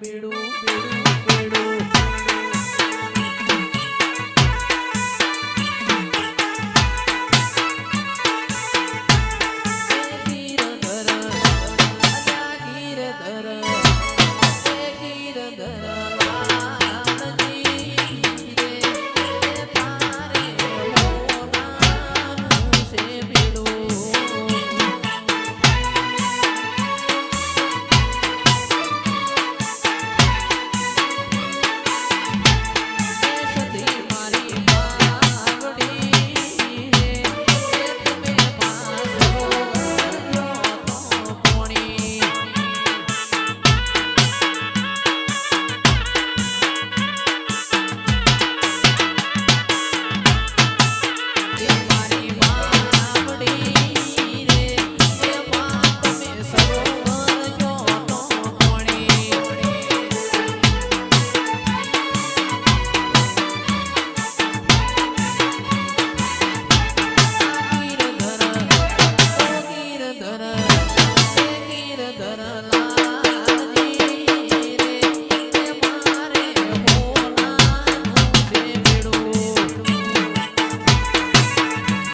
બેડું બેડું બેડું